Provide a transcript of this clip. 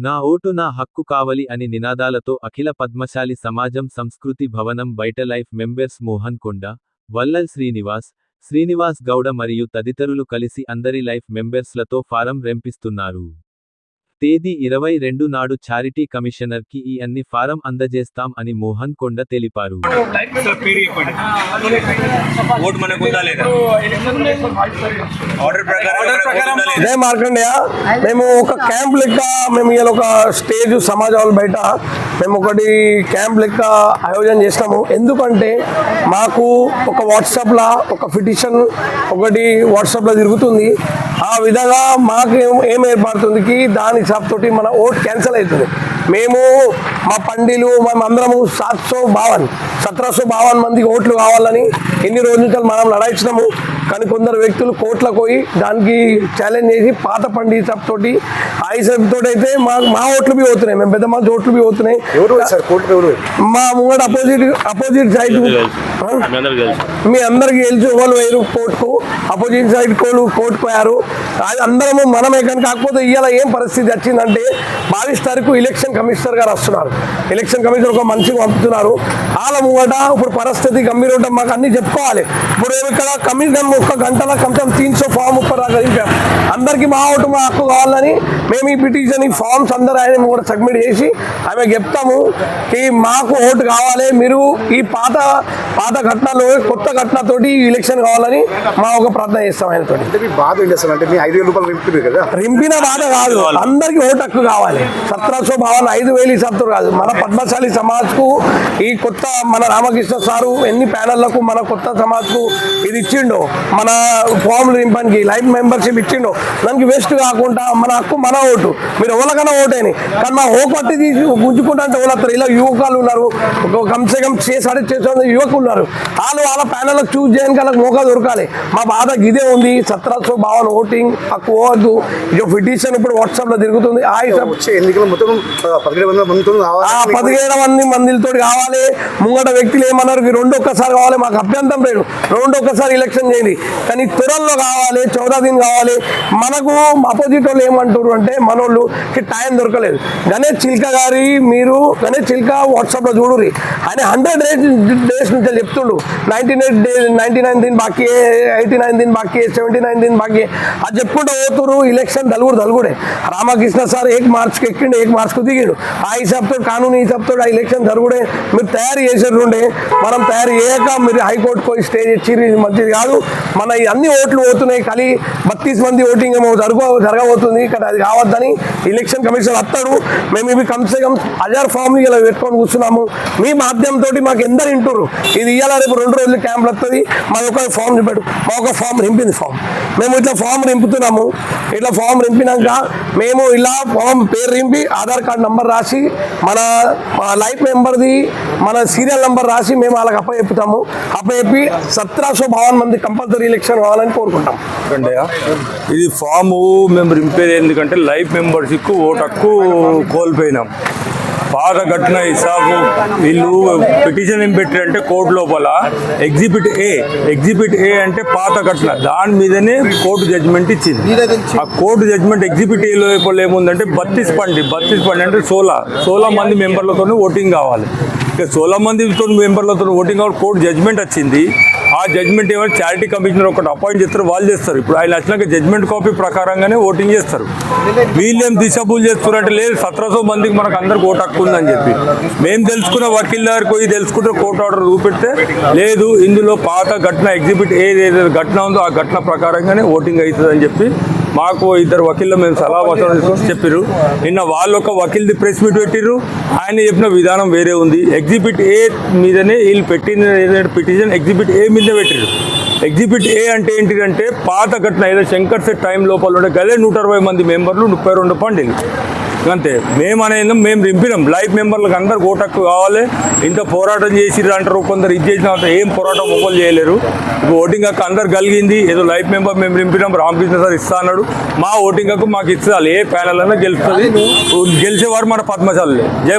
నా ఓటు నా హక్కు కావలి అని నినాదాలతో అఖిల పద్మశాలి సమాజం సంస్కృతి భవనం బయట లైఫ్ మెంబర్స్ మోహన్ కొండ వల్లల్ శ్రీనివాస్ శ్రీనివాస్ గౌడ మరియు తదితరులు కలిసి అందరి లైఫ్ మెంబెర్స్లతో ఫారం రెంపిస్తున్నారు. తేదీ ఇరవై రెండు నాడు చారిటీ కమిషనర్కి ఈ అన్ని ఫారం అందజేస్తాం అని మోహన్ కొండ తెలిపారు? ఇదే మార్కండేయ. మేము ఒక క్యాంప్ లెక్క మేము ఇలా ఒక స్టేజ్ సమాజాల బయట మేము ఒకటి క్యాంప్ లెక్క ఆయోజన చేసినాము. ఎందుకంటే మాకు ఒక వాట్సాప్లో ఒక పిటిషన్ ఒకటి వాట్సాప్లో తిరుగుతుంది. ఆ విధంగా మాకు ఏం- ఏర్పడుతుంది? దాని సబ్ తోటి మన ఓట్ క్యాన్సిల్ అవుతుంది. మేము మా పండిలు మేము అందరము సాత్సో బావన్ సత్రసో బావన్ మందికి ఓట్లు కావాలని ఎన్ని రోజుల నుంచి మనం లడాయించినాము కానీ కొందరు వ్యక్తులు కోట్లకు పోయి దానికి ఛాలెంజ్ చేసి పాత పండి తోటి ఆ హిసాబ్ తోటి అయితే మా మా ఓట్లు బి పోతున్నాయి. మేము పెద్ద మంది ఓట్లు బి పోతున్నాయి. మా ముంగట అపోజిట్ అపోజిట్ సైడ్ మీ అందరికి తెలిసి వాళ్ళు వేరు కోర్టుకు అపోజిట్ సైడ్ కోళ్ళు కోర్టుకు పోయారు. అది అందరము మనమే కానీ కాకపోతే ఇవాళ ఏం పరిస్థితి వచ్చిందంటే బావిస్ తారీఖు ఎలక్షన్ కమిషనర్ గారు వస్తున్నారు. ఎలక్షన్ కమిషనర్ ఒక మనిషిని పంపుతున్నారు. వాళ్ళ ముంగట ఇప్పుడు పరిస్థితి గంభీర ఉంటాం మాకు అన్ని చెప్పుకోవాలి. ఇప్పుడు ఇక్కడ కమిషన్ ఒక్క గంటల కంటే తీన్సో ఫామ్ ఉప్పర్ దాకా దింపాం అందరికి మా ఓటు మా హక్కు కావాలని మేము ఈ పిటిషన్ ఈ ఫామ్స్ అందరూ ఆయన కూడా సబ్మిట్ చేసి ఆమె చెప్తాము ఈ మాకు ఓటు కావాలి. మీరు ఈ పాత పాత ఘటనలో కొత్త ఘటనతోటి ఈ ఎలక్షన్ కావాలని మా ఒక ప్రార్థన చేస్తాం ఆయనతో బాధ ఏంటి అసలు? అంటే ఐదు వేల రూపాయలు రింపిన బాధ కాదు. అందరికి ఓటు హక్కు కావాలి. సత్రాసో భావన ఐదు వేలు సత్తు కాదు. మన పద్మశాలి సమాజ్కు ఈ కొత్త మన రామకృష్ణ సారు ఎన్ని ప్యానళ్ళకు మన కొత్త సమాజ్కు ఇది ఇచ్చిండో మన ఫామ్ నింపడానికి లైఫ్ మెంబర్షిప్ ఇచ్చిండో దానికి వేస్ట్ కాకుండా మన హక్కు మన ఓటు. మీరు ఎవరికైనా ఓటేని కానీ మా ఓ పట్టి తీసి గుంజుకుంటా అంటే ఎవరు ఇలా యువకులు ఉన్నారు. ఒక కమ్సే కమ్ చేసే యువకులు ఉన్నారు. వాళ్ళు వాళ్ళ ప్యానెల్ చూస్ చేయడానికి వాళ్ళకి మోకా దొరకాలి. మా బాధ ఇదే ఉంది. సత్రాసో భావన ఓటింగ్ హక్కు పోవద్దు ఇక పిటిషన్ ఇప్పుడు వాట్సాప్లో తిరుగుతుంది. ఆ వచ్చే ఎన్నికలు మొత్తం పదిహేడు మంది మందితో కావాలి. ముంగట వ్యక్తులు ఏమన్నారు రెండు ఒక్కసారి కావాలి మాకు అభ్యంతరం లేదు. రెండు ఒక్కసారి ఎలక్షన్ చేయండి. కానీ త్వరలో కావాలి చౌదాదిని కావాలి. మనకు అపోజిట్ వాళ్ళు ఏమంటారు అంటే మనోళ్ళు టైం దొరకలేదు. గణేష్ చిల్క గారి మీరు గణేష్ చిల్క వాట్సాప్లో చూడుర్రి. ఆయన హండ్రెడ్ డేస్ డేస్ నుంచి చెప్తుండు. Ninety nine day ninety nine దిన్ బాకీ ఎయిటీ నైన్ దిన్ బాకీ సెవెంటీ నైన్ దిన్ బాకీ. అది చెప్పుకుంటూ పోతురు ఎలక్షన్ దలుగుడు దలుగుడే రామకృష్ణ సార్ ఏక్ మార్చ్కి ఎక్కిండు ఏక్ మార్చ్కు దిగిండు ఆ హిసాబ్తో కానూనీ హిసాబ్తో ఆ ఎలక్షన్ జరుగుడే. మీరు తయారు చేసేటుండే మనం తయారు చేయక మీరు హైకోర్టు పోయి స్టే ఇచ్చిర్రు ఇది మంచిది కాదు. మన అన్ని ఓట్లు పోతున్నాయి కలి బత్తీస్ మంది ఓటింగ్ ఏమో జరుగు జరగబోతుంది. ఇక్కడ అది కావద్దని ఎలక్షన్ కమిషన్ వస్తాడు. మేము ఇవి కమ్సే కమ్ హజార్ ఫామ్లు ఇలా పెట్టుకొని కూర్చున్నాము. మీ మాధ్యమంతో మాకు ఎందరు వింటుర్రు ఇది ఇవాళ రేపు రెండు రోజులు క్యాంపులు వస్తుంది మా ఒక ఫామ్ నింపాడు మా ఒక ఫామ్ నింపింది ఫామ్. మేము ఇట్లా ఫామ్ నింపుతున్నాము. ఇట్లా ఫామ్ నింపినాక మేము ఇలా ఫామ్ పేరు నింపి ఆధార్ కార్డ్ నంబర్ రాసి మన లైఫ్ మెంబర్ది మన సీరియల్ నంబర్ రాసి మేము వాళ్ళకి అప్పచెప్పుతాము. అప్పచెప్పి సత్రాసో భవన్ మంది కంపల్సరీ ఎలక్షన్ కావాలని కోరుకుంటాం. ఇది ఫాము మేము రింపేది ఎందుకంటే లైఫ్ మెంబర్షిప్ ఓటు హక్కు కోల్పోయినాం. పాత ఘటన హిసాబు వీళ్ళు పిటిషన్ ఏం పెట్టారంటే కోర్టు లోపల ఎగ్జిబిట్ ఏ ఎగ్జిబిట్ ఏ అంటే పాత ఘటన దాని మీదనే కోర్టు జడ్జిమెంట్ ఇచ్చింది. ఆ కోర్టు జడ్జిమెంట్ ఎగ్జిబిట్ ఏ లోపల ఏముందంటే బత్తిస్ పండి. బత్తిస్ పండి అంటే సోలా. సోలా మంది మెంబర్లతో ఓటింగ్ కావాలి. ఇక సోలా మందితో మెంబర్లతో ఓటింగ్ కావాలి కోర్టు జడ్జిమెంట్ వచ్చింది. ఆ జడ్జ్మెంట్ ఏమైనా చారిటీ కమిషనర్ ఒకటి అపాయింట్ చేస్తారు వాళ్ళు చేస్తారు. ఇప్పుడు ఆయన వచ్చినాక జడ్జ్మెంట్ కాపీ ప్రకారంగానే ఓటింగ్ చేస్తారు. వీళ్ళేం దిశబుల్ చేస్తున్నారంటే లేదు సత్రసో మందికి మనకు అందరికి ఓటు హక్కు ఉందని చెప్పి. మేము తెలుసుకున్న వకీల్ దగ్గర పోయి తెలుసుకుంటే కోర్టు ఆర్డర్ చూపెడితే లేదు ఇందులో పాత ఘటన ఎగ్జిబిట్ ఏదైతే ఘటన ఉందో ఆ ఘటన ప్రకారంగానే ఓటింగ్ అవుతుంది అని చెప్పి మాకు ఇద్దరు వకీళ్ళు మేము సలహా వసూలు చెప్పారు నిన్న వాళ్ళు ఒక వకీల్ది ప్రెస్ మీట్ పెట్టిర్రు. ఆయన చెప్పిన విధానం వేరే ఉంది. ఎగ్జిబిట్ ఏ మీదనే వీళ్ళు పెట్టిన పిటిషన్ ఎగ్జిబిట్ ఏ మీద పెట్టిర్రు ఎగ్జిబిట్ ఏ అంటే ఏంటిదంటే పాత ఘటన ఏదో శంకర్ సెట్ టైం లోపల ఉండే గదే నూట అరవై మంది మెంబర్లు ముప్పై రెండు పండిలు అంతే. మేము అనేది మేము రింపినాం లైఫ్ మెంబర్లకు అందరు ఓటక్కు కావాలి. ఇంత పోరాటం చేసిర్రు అంటారు. కొందరు ఇది చేసిన తర్వాత ఏం పోరాటం ఒక్కరు చేయలేరు. ఇప్పుడు ఓటింగ్ హక్కు అందరు కలిగింది. ఏదో లైఫ్ మెంబర్ మేము రింపినాం రామకృష్ణ సార్ ఇస్తా అన్నాడు. మా ఓటింగ్ హక్కు మాకు ఇస్తారు ఏ ప్యానల్ అయినా గెలుస్తుంది. గెలిచేవారు మన పద్మశాలే. జై